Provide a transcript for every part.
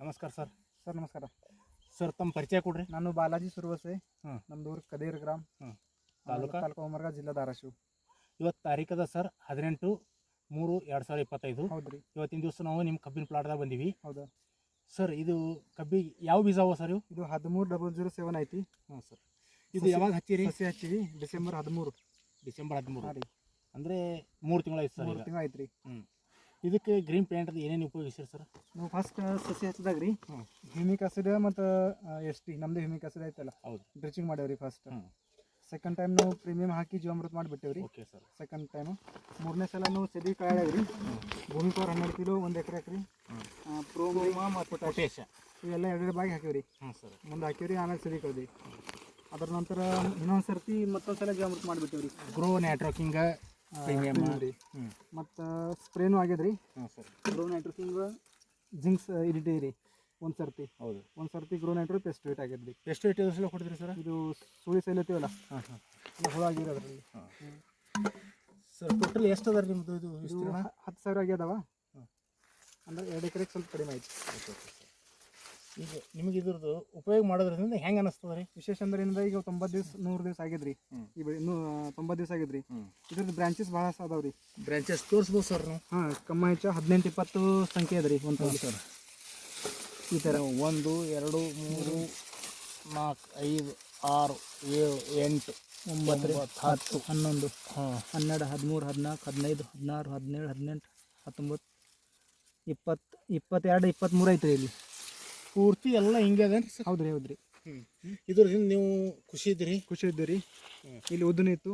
ನಮಸ್ಕಾರ sir. Sir ನಮಸ್ಕಾರ. Sir ತಮ್ಮ ಪರಿಚಯ ಕೊಡ್ರಿ. ನಾನು ಬಾಲಾಜಿ ಸುರ್ವಸೆ. ಹ್ಞೂ ನಮ್ದು ಊರು ಕದೇರ್ ಗ್ರಾಮ್. ಹ್ಞೂ ತಾಲೂಕು? ತಾಲೂಕಾ? ಹೊಮರ್ಗ ಜಿಲ್ಲಾ ಧಾರಾಶಿವ. ಇವತ್ತು ತಾರೀಕದ ಸರ್ ಹದಿನೆಂಟು ಮೂರು ಎರಡು ಸಾವಿರದ ಇಪ್ಪತ್ತೈದು. ಹೌದ್ರಿ ಇವತ್ತಿನ ದಿವಸ ನಾವು ನಿಮ್ಮ ಕಬ್ಬಿನ ಪ್ಲಾಟ್ದಾಗ ಬಂದೀವಿ. ಹೌದಾ. ಸರ್ ಇದು ಕಬ್ಬಿ ಯಾವ ಬೀಜ ಅವ ಸರ್ ಇವು? ಇದು ಹದಿಮೂರು ಡಬಲ್ ಜೀರೋ ಸೆವೆನ್ ಐತಿ. ಹಾಂ ಸರ್. ಇದು ಯಾವಾಗ ಹಚ್ಚಿರಿ? ಸಸಿ ಹಚ್ಚಿವಿ ಡಿಸೆಂಬರ್ ಹದಿಮೂರು. ಡಿಸೆಂಬರ್ ಹದಿಮೂರು. ಹಾಂ ರೀ. ಅಂದರೆ ಮೂರು ತಿಂಗಳು ಆಯ್ತು ಸರ್ ಮೂರು ತಿಂಗಳು ಐತ್ರಿ ಹ್ಞೂ ಇದಕ್ಕೆ ಗ್ರೀನ್ ಪೇಂಟ್ ಏನೇನು ಉಪಯೋಗಿಸಿರಿ ಸರ್? ನಾವು ಫಸ್ಟ್ ಸಸಿ ಹಚ್ಚಿದಾಗ ರೀ. ಹ್ಯೂಮಿಕ್ ಆಸಿಡ್ ಮತ್ತು ಎಸ್ ಟಿ ನಮ್ದು ಹ್ಯೂಮಿಕ್ ಆಸಿಡ್ ಐತಲ್ಲ ಹೌದು. ಡ್ರಿಚಿಂಗ್ ಮಾಡ್ಯಾವ್ರಿ ಫಸ್ಟ್ ಸೆಕೆಂಡ್ ಟೈಮ್ ನಾವು ಪ್ರೀಮಿಯಂ ಹಾಕಿ ಜೀವಾಮೃತ ಮಾಡಿಬಿಟ್ಟೇವ್ರಿ ಓಕೆ ಸರ್. ಸೆಕೆಂಡ್ ಟೈಮ್ ಮೂರನೇ ಸಲ ನಾವು ಸದಿ ಕಾಯಾಗ್ರಿ ಭೂಮಿ ಪವರ್ ಹನ್ನೆರಡು ಕಿಲೋ ಒಂದು ಎಕರೆ ಹಾಕ್ರಿ. ಪ್ರೋಮಾ ಮತ್ತು ಪೊಟ್ಯಾಶ್ ಇವೆಲ್ಲ ಎರಡೆರಡು ಬಾಗಿ ಹಾಕಿವ್ರಿ ಹಾಂ ಸರ್. ಮುಂದೆ ಹಾಕಿವ್ರಿ ಆಮೇಲೆ ಸದಿ ಕಳ್ದಿ ಅದ್ರ ನಂತರ ಇನ್ನೊಂದು ಸರ್ತಿ ಮತ್ತೊಂದು ಸಲ ಜೀವಾಮೃತ ಮಾಡಿಬಿಟ್ಟೇವ್ರಿ ಗ್ರೋ ನೆಟ್ವರ್ಕಿಂಗ್ ಪ್ರೀಮಿಯಮ್. ರೀ ಹ್ಞೂ ಮತ್ತು ಸ್ಪ್ರೇನು ರೀ ಹಾಂ ಸರ್. ಗ್ರೋ ನೈಟ್ರೋಸಿಂಗ್ ಜಿಂಕ್ಸ್ ಇಡಿಟಿ ರೀ ಒಂದು ಸರ್ತಿ. ಹೌದು. ಒಂದು ಸರ್ತಿ ಗ್ರೋ ನೈಟ್ರೋ ಪೆಸ್ಟಿವೇಟ್ ರೀ ಎಷ್ಟು ವೇಟ್ ಸಲ ಕೊಡ್ತೀರಿ ಸರ್? ಇದು ಸುಳಿ ಸೈಲತ್ತೀವಲ್ಲ ಹಾಂ ಹಾಂ. ಹುಳ ಆಗಿರಿ ಅದರಲ್ಲಿ ಸರ್ ಟೋಟಲ್ ಎಷ್ಟು ಅದ ನಿಮ್ಮದು ಇದು ಹತ್ತು ಸಾವಿರ ಆಗ್ಯದವ? ಹಾಂ. ಅಂದ್ರೆ ಎರಡು ಎಕರೆಗೆ ಸ್ವಲ್ಪ ಕಡಿಮೆ ಆಯ್ತು. ಈಗ ನಿಮಗೆ ಇದ್ರದ್ದು ಉಪಯೋಗ ಮಾಡೋದ್ರಿಂದ ಹೆಂಗೆ ಅನಿಸ್ತದೆ ರೀ? ವಿಶೇಷ ಅಂದ್ರೆ ಏನಂದ್ರೆ ಈಗ ತೊಂಬತ್ತು ದಿವಸ ನೂರು ದಿವಸ ಆಗಿದ್ರಿ. ಈ ಬೆಳೆ ಇನ್ನೂ ತೊಂಬತ್ತು ದಿವಸ ಆಗಿದ್ರಿ. ಇದ್ರದ್ದು ಬ್ರಾಂಚಸ್ ಭಾಳ ಅದಾವ್ರಿ. ಬ್ರಾಂಚಸ್ ತೋರಿಸ್ಬೋದು ಸರ್ ನಾವು. ಹಾಂ ಕಮ್ಮ ಹೆಚ್ಚು ಹದಿನೆಂಟು ಇಪ್ಪತ್ತು ಸಂಖ್ಯೆ ಅದ ರೀ ಒಂದು ಸರ್ ಈ ಥರ ಒಂದು ಎರಡು ಮೂರು ನಾಲ್ಕು ಐದು ಆರು ಏಳು ಎಂಟು ಒಂಬತ್ತು, ಹತ್ತು. ಹನ್ನೊಂದು. ಹಾಂ. ಹನ್ನೆರಡು ಹದಿಮೂರು ಹದಿನಾಲ್ಕು ಹದಿನೈದು ಹದಿನಾರು ಹದಿನೇಳು ಹದಿನೆಂಟು ಹತ್ತೊಂಬತ್ತು ಇಪ್ಪತ್ತು ಇಪ್ಪತ್ತೆರಡು ಇಪ್ಪತ್ತ್ಮೂರು ಐತ್ರಿ ಇಲ್ಲಿ. ಪೂರ್ತಿ ಎಲ್ಲ ಹಿಂಗೆ ಅದೇನು ಸರ್? ಹೌದ್ರಿ ಹೌದ್ರಿ. ಇದ್ರಿಂದ ನೀವು ಖುಷಿ ಇದ್ದೀರಿ? ಖುಷಿ ಇದ್ದೀರಿ. ಇಲ್ಲಿ ಉದ್ದನ ಇತ್ತು.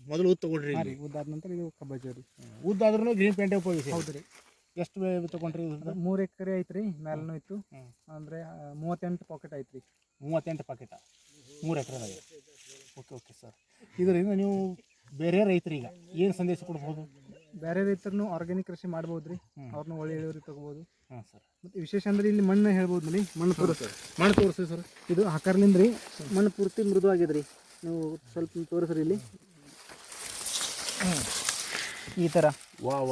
ಮೊದಲು ಉದ್ದು ತಗೊಳ್ರಿ ಹಾಂ ರೀ ಉದ್ದಾದ ನಂತರ ಇದು ಕಬ್ಬಜ್ಜಿ ರೀ ಉದ್ದಾದ್ರೂ ಗ್ರೀನ್ ಪೇಂಟೇ ಉಪಯೋಗಿಸಿ? ಹೌದ್ರಿ. ಎಷ್ಟು ತಗೊಂಡ್ರಿ ಮೂರು ಎಕರೆ ಐತ್ರಿ ಮೇಲೂ ಇತ್ತು. ಅಂದರೆ ಮೂವತ್ತೆಂಟು ಪಾಕೆಟ್ ಐತ್ರಿ. ಮೂವತ್ತೆಂಟು ಪಾಕೆಟ ಮೂರು ಎಕರೆ ಓಕೆ ಓಕೆ ಸರ್. ಇದರಿಂದ ನೀವು ಬೇರೆ ರೈತರಿಗೆ ಏನು ಸಂದೇಶ ಕೊಡ್ಬೋದು? ಬೇರೆ ರೈತರನ್ನು ಆರ್ಗ್ಯಾನಿಕ್ ಕೃಷಿ ಮಾಡ್ಬೋದು ರೀ. ಅವ್ರನ್ನ ಒಳ್ಳೆ ಇಳುವರಿ ತಗೋಬೋದು. ಹಾಂ ಸರ್. ಮತ್ತು ವಿಶೇಷ ಅಂದ್ರೆ ಇಲ್ಲಿ ಮಣ್ಣು ಹೇಳ್ಬೋದು ನೋಡಿ. ಮಣ್ಣು ಮಣ್ಣು ತೋರಿಸಿ ಸರ್. ಇದು ಹಾಕರ್ಲಿಂದ ರೀ ಮಣ್ಣು ಪೂರ್ತಿ ಮೃದು ಆಗಿದೆ ರೀ. ನೀವು ಸ್ವಲ್ಪ ತೋರಿಸ್ರಿ ಇಲ್ಲಿ. ಈ ಥರ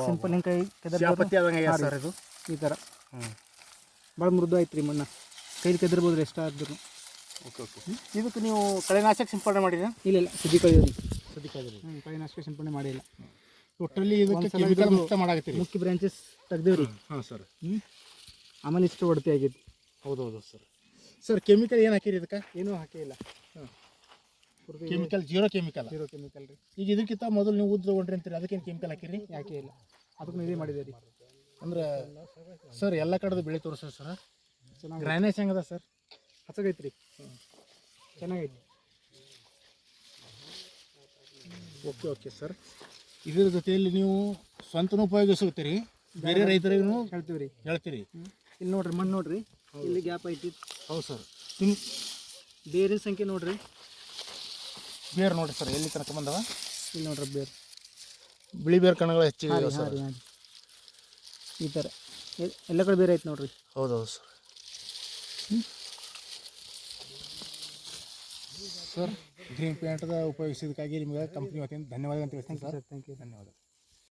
ಸಿಂಪಲ್ ಹಿಂಗೆ ಕೈ ಸರ್ ಇದು? ಈ ಥರ ಹ್ಞೂ ಭಾಳ ಮೃದು ಆಯ್ತ್ರಿ ರೀ ಮಣ್ಣು. ಕೈಲಿ ಕೆದರ್ಬೋದು ರೀ ಎಷ್ಟಾದ್ರೂ ಓಕೆ ಓಕೆ. ಇದಕ್ಕೆ ನೀವು ಕಳೆನಾಶಕ ಸಿಂಪಡಣೆ ಮಾಡಿದ್ರೆ? ಇಲ್ಲ ಇಲ್ಲ. ಸುದ್ದಿ ಕಳೆಯೋದು. ಸುದ್ದಿ ಕಳೆದ್ರಿ ಕಳೆನಾಶಕ ಸಿಂಪಡಣೆ ಮಾಡಿಲ್ಲ. ಟೋಟಲಿ ಇದಕ್ಕೆ ಕೆಮಿಕಲ್ ಮುಕ್ತ ಮಾಡಾಕತ್ತೀರಿ. ಮುಖ್ಯ ಬ್ರಾಂಚಸ್ ತೆಗ್ದೇವ್ರಿ. ಹಾಂ ಸರ್. ಹ್ಞೂ ಆಮೇಲೆ ಇಷ್ಟು ಹೊಡ್ತಿ ಆಗೈತಿ ಹೌದೌದು ಸರ್. ಸರ್ ಕೆಮಿಕಲ್ ಏನು ಹಾಕಿರಿ ಇದಕ್ಕೆ? ಏನೂ ಹಾಕಿಲ್ಲ ಇಲ್ಲ. ಪೂರ್ತಿ chemical zero chemical zero chemical ರೀ. ಈಗ ಇದಕ್ಕಿಂತ ಮೊದಲು ನೀವು ಉದ್ದು ತೊಗೊಂಡ್ರಿ ಅಂತೀರಿ ಅದಕ್ಕೇನು ಕೆಮಿಕಲ್ ಹಾಕಿರಿ? ಯಾಕೆ ಇಲ್ಲ. ಅದಕ್ಕೆ ಇದೇ ಮಾಡಿದೆ ರೀ ಅಂದ್ರೆ ಸರ್ ಎಲ್ಲ ಕಡೆದು ಬೆಳೆ ತೋರಿಸ್ರಿ ಸರ್. ಚೆನ್ನಾಗಿ ಗ್ರೈನೇಜ್ ಹೆಂಗದ ಸರ್? ಹಚ್ಚಗೈತೆ ರೀ ಚೆನ್ನಾಗೈತಿ. Okay okay sir. ಇದರ ಜೊತೆಯಲ್ಲಿ ನೀವು ಸ್ವಂತನೂ ಉಪಯೋಗಿಸುತ್ತೀರಿ. ಬೇರೆ ರೈತರಿಗೂ ಹೇಳ್ತೀವಿ ರೀ ಹೇಳ್ತೀರಿ ಇಲ್ಲಿ ನೋಡ್ರಿ ಮಣ್ಣು ನೋಡ್ರಿ. ಇಲ್ಲಿ ಗ್ಯಾಪ್ ಐತಿ. ಹೌದು ಸರ್. ನಿಮ್ಮ ಬೇರೆ ಸಂಖ್ಯೆ ನೋಡ್ರಿ. ಬೇರು ನೋಡಿ ಸರ್ ಎಲ್ಲಿ ತನಕ ಬಂದವ? ಇಲ್ಲಿ ನೋಡ್ರಿ ಬೇರು. ಬಿಳಿ ಬೇರು ಕಣಗಳು ಹೆಚ್ಚಿಗೆ ಸರ್. ಈ ಥರ ಎಲ್ಲ ಕಡೆ ಬೇರೆ ಐತೆ ನೋಡ್ರಿ. ಹೌದು ಸರ್. ಸರ್ ಗ್ರೀನ್ ಪೇಂಟ್ದ ಉಪಯೋಗಿಸಿದ್ದಕ್ಕಾಗಿ ನಿಮಗೆ ಕಂಪ್ನಿ ವತಿಯಿಂದ ಧನ್ಯವಾದ ಅಂತ ತಿಳಿಸ್ತೀನಿ ಸರ್. ಸರ್ ಥ್ಯಾಂಕ್ ಯು ಧನ್ಯವಾದ